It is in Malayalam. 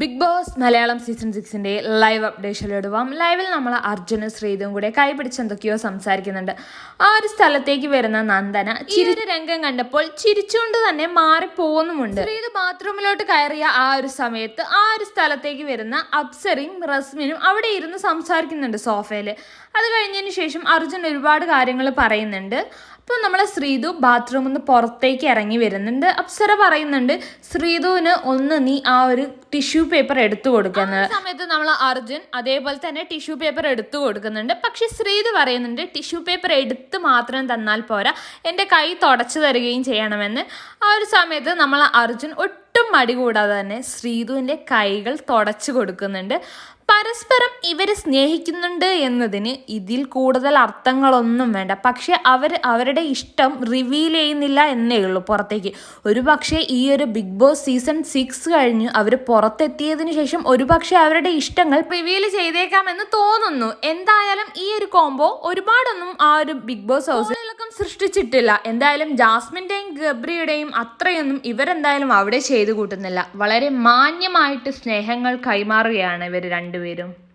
ബിഗ് ബോസ് മലയാളം സീസൺ സിക്സിന്റെ ലൈവ് അപ്ഡേഷനിലിടുവാം ലൈവിൽ നമ്മൾ അർജുനും ശ്രീതും കൂടെ കൈപിടിച്ച് എന്തൊക്കെയോ സംസാരിക്കുന്നുണ്ട്. ആ ഒരു സ്ഥലത്തേക്ക് വരുന്ന നന്ദന ചിരി രംഗം കണ്ടപ്പോൾ ചിരിച്ചുകൊണ്ട് തന്നെ മാറിപ്പോകുന്നുമുണ്ട് ശ്രീത് ബാത്റൂമിലോട്ട് കയറിയ ആ ഒരു സമയത്ത് ആ ഒരു സ്ഥലത്തേക്ക് വരുന്ന അപ്സറിയും റസ്മിനും അവിടെ ഇരുന്ന് സംസാരിക്കുന്നുണ്ട് സോഫയിൽ അത് കഴിഞ്ഞതിന് ശേഷം അർജുൻ ഒരുപാട് കാര്യങ്ങൾ പറയുന്നുണ്ട്. അപ്പോൾ നമ്മളെ ശ്രീതു ബാത്റൂമിൽ നിന്ന് പുറത്തേക്ക് ഇറങ്ങി വരുന്നുണ്ട്. അപ്സര പറയുന്നുണ്ട് ശ്രീതുവിന് ഒന്ന് നീ ആ ഒരു ടിഷ്യൂ പേപ്പർ എടുത്തു കൊടുക്കുന്നത്. സമയത്ത് നമ്മൾ അർജുൻ അതേപോലെ തന്നെ ടിഷ്യൂ പേപ്പർ എടുത്തു കൊടുക്കുന്നുണ്ട്. പക്ഷെ ശ്രീതു പറയുന്നുണ്ട് ടിഷ്യൂ പേപ്പർ എടുത്ത് മാത്രം തന്നാൽ പോരാ എന്റെ കൈ തുടച്ചു തരികയും ചെയ്യണമെന്ന്. ആ ഒരു സമയത്ത് നമ്മൾ അർജുൻ ഒട്ടും മടി കൂടാതെ തന്നെ ശ്രീതുവിന്റെ കൈകൾ തുടച്ചു കൊടുക്കുന്നുണ്ട്. പരസ്പരം ഇവർ സ്നേഹിക്കുന്നുണ്ട് എന്നതിന് ഇതിൽ കൂടുതൽ അർത്ഥങ്ങളൊന്നും വേണ്ട. പക്ഷേ അവർ അവരുടെ ഇഷ്ടം റിവീൽ ചെയ്യുന്നില്ല എന്നേ ഉള്ളൂ പുറത്തേക്ക്. ഒരു പക്ഷേ ഈ ഒരു ബിഗ് ബോസ് സീസൺ സിക്സ് കഴിഞ്ഞ് അവർ പുറത്തെത്തിയതിന് ശേഷം ഒരു പക്ഷേ അവരുടെ ഇഷ്ടങ്ങൾ റിവീൽ ചെയ്തേക്കാമെന്ന് തോന്നുന്നു. എന്തായാലും ഈ ഒരു കോംബോ ഒരുപാടൊന്നും ആ ഒരു ബിഗ് ബോസ് ഇളക്കം സൃഷ്ടിച്ചിട്ടില്ല. എന്തായാലും ജാസ്മിന്റെയും ഗബ്രിയുടെയും അത്രയൊന്നും ഇവരെന്തായാലും അവിടെ ചെയ്തു കൂട്ടുന്നില്ല. വളരെ മാന്യമായിട്ട് സ്നേഹങ്ങൾ കൈമാറുകയാണ് ഇവർ രണ്ടുപേരും.